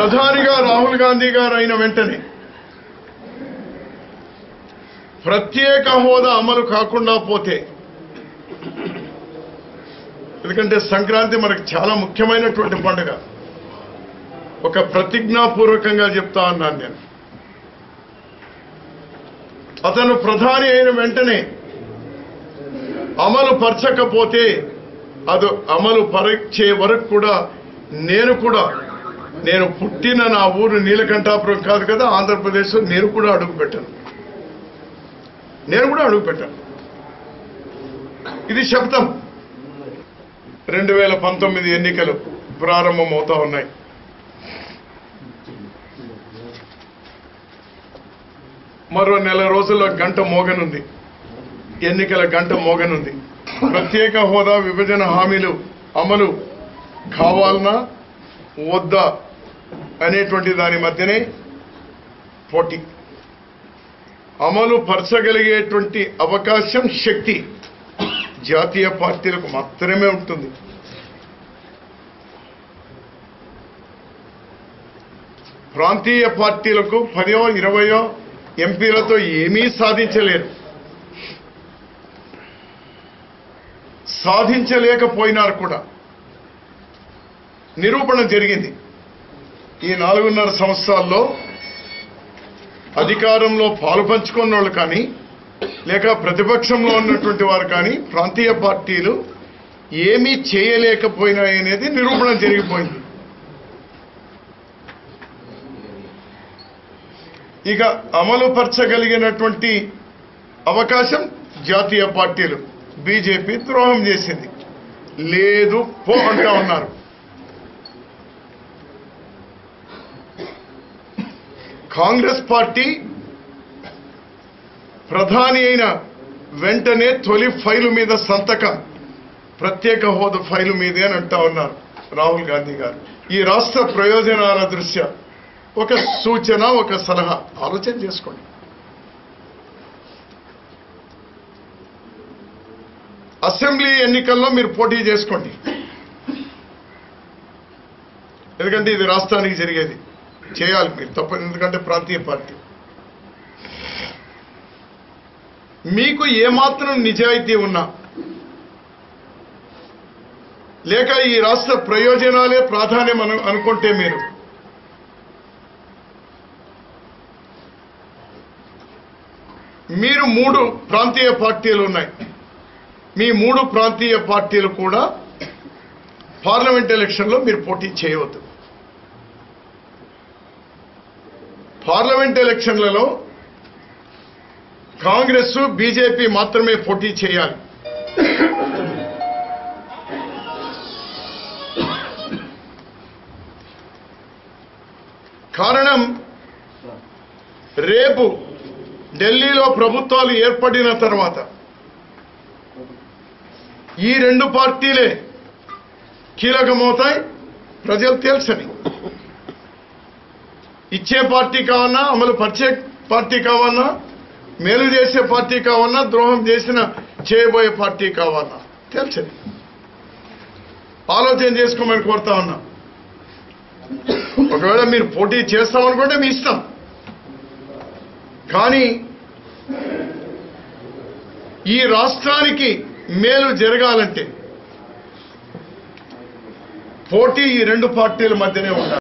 ప్రధానిగా రాహుల్ గాంధీ గారు అయిన వెంటనే ప్రత్యేక హోదా అమలు కాకుండా పోతే ఎందుకంటే సంక్రాంతి మనకు చాలా ముఖ్యమైనటువంటి పండుగ. ఒక ప్రతిజ్ఞాపూర్వకంగా చెప్తా అన్నాను నేను. అతను ప్రధాని అయిన వెంటనే అమలు పరచకపోతే అది అమలు పరిచే వరకు కూడా నేను కూడా నేను పుట్టిన నా ఊరు నీలకంఠాపురం కాదు కదా ఆంధ్రప్రదేశ్ నేను కూడా అడుగు పెట్టాను. నేను కూడా అడుగు పెట్టాను. ఇది శబ్దం. రెండు వేల పంతొమ్మిది ఎన్నికలు ప్రారంభమవుతా ఉన్నాయి. మరో నెల రోజుల్లో గంట మోగనుంది. ఎన్నికల గంట మోగనుంది. ప్రత్యేక హోదా విభజన హామీలు అమలు కావాలన్నా వద్దా? అనేటువంటి దాని మధ్యనే పోటీ. అమలు పరచగలిగేటువంటి అవకాశం శక్తి జాతీయ పార్టీలకు మాత్రమే ఉంటుంది. ప్రాంతీయ పార్టీలకు పదో ఇరవయో ఎంపీలతో ఏమీ సాధించలేరు. సాధించలేకపోయినారు కూడా. నిరూపణ జరిగింది. ఈ నాలుగున్నర సంవత్సరాల్లో అధికారంలో పాలు పంచుకున్న వాళ్ళు కానీ లేక ప్రతిపక్షంలో ఉన్నటువంటి వారు కానీ ప్రాంతీయ పార్టీలు ఏమీ చేయలేకపోయినాయి అనేది నిరూపణ జరిగిపోయింది. ఇక అమలు పరచగలిగినటువంటి అవకాశం జాతీయ పార్టీలు. బీజేపీ ద్రోహం చేసింది. లేదు పో అంటా ఉన్నారు. కాంగ్రెస్ పార్టీ ప్రధాని అయిన వెంటనే తొలి ఫైలు మీద సంతకం. ప్రత్యేక హోదా ఫైలు మీదే అని అంటా ఉన్నారు రాహుల్ గాంధీ గారు. ఈ రాష్ట్ర ప్రయోజనాల దృష్ట్యా ఒక సూచన ఒక సలహా. ఆలోచన చేసుకోండి. అసెంబ్లీ ఎన్నికల్లో మీరు పోటీ చేసుకోండి. ఎందుకంటే ఇది రాష్ట్రానికి జరిగేది. చేయాలి మీరు తప్ప ఎందుకంటే ప్రాంతీయ పార్టీ. మీకు ఏమాత్రం నిజాయితీ ఉన్నా లేక ఈ రాష్ట్ర ప్రయోజనాలే ప్రాధాన్యం అను అనుకుంటే మీరు. మీరు మూడు ప్రాంతీయ పార్టీలు ఉన్నాయి. మీ మూడు ప్రాంతీయ పార్టీలు కూడా పార్లమెంట్ ఎలక్షన్లో మీరు పోటీ చేయవద్దు. పార్లమెంట్ ఎలక్షన్లలో కాంగ్రెస్ బీజేపీ మాత్రమే పోటీ చేయాలి. కారణం రేపు ఢిల్లీలో ప్రభుత్వాలు ఏర్పడిన తర్వాత ఈ రెండు పార్టీలే కీలకమవుతాయి ప్రజలు తెలుసని ఇచ్చే పార్టీ కావన్నా అమలు పరిచే పార్టీ కావన్నా మేలు చేసే పార్టీ కావన్నా ద్రోహం చేసిన చేయబోయే పార్టీ కావన్నా తెలిసింది ఆలోచన చేసుకోమని కోరుతా ఉన్నా. ఒకవేళ మీరు పోటీ చేస్తామనుకుంటే మీ ఇష్టం. కానీ ఈ రాష్ట్రానికి మేలు జరగాలంటే పోటీ ఈ రెండు పార్టీల మధ్యనే ఉండాలి.